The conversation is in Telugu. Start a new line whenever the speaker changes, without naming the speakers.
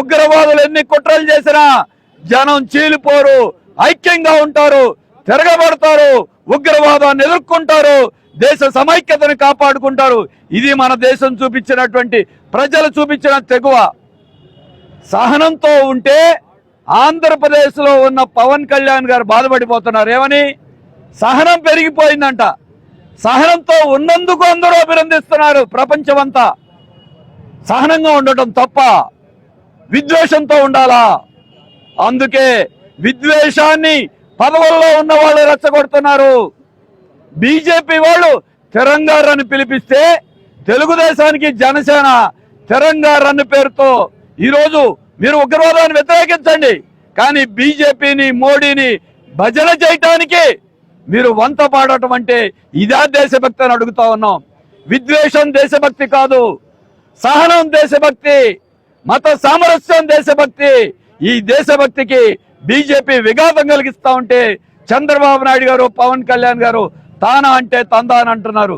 ఉగ్రవాదులు ఎన్ని కుట్రలు చేసినా జనం చీలిపోరు ఐక్యంగా ఉంటారు తిరగబడతారు ఉగ్రవాదాన్ని ఎదుర్కొంటారు దేశ సమైక్యతను కాపాడుకుంటారు. ఇది మన దేశం చూపించినటువంటి ప్రజలు చూపించిన తెగువ. సహనంతో ఉంటే ఆంధ్రప్రదేశ్లో ఉన్న పవన్ కళ్యాణ్ గారు బాధపడిపోతున్నారు. ఏమని? సహనం పెరిగిపోయిందంట. సహనంతో ఉన్నందుకు అందరూ అభినందిస్తున్నారు ప్రపంచమంతా. సహనంగా ఉండటం తప్ప విద్వేషంతో ఉండాలా? అందుకే విద్వేషాన్ని పదవుల్లో ఉన్న వాళ్ళు రెచ్చగొడుతున్నారు. బీజేపీ వాళ్ళు తెరంగారని పిలిపిస్తే తెలుగుదేశానికి జనసేన తెలంగాణ పేరుతో ఈరోజు మీరు ఉగ్రవాదాన్ని వ్యతిరేకించండి. కానీ బీజేపీని మోడీని భజన చేయటానికి మీరు వంత పాడటం అంటే ఇదా దేశభక్తి అని అడుగుతా ఉన్నాం. విద్వేషం దేశభక్తి కాదు సహనం దేశభక్తి. మత సామరస్యం దేశభక్తి. ఈ దేశభక్తికి బీజేపీ విఘాతం కలిగిస్తా ఉంటే చంద్రబాబు నాయుడు గారు పవన్ కళ్యాణ్ గారు తానా అంటే తందా అని అంటున్నారు.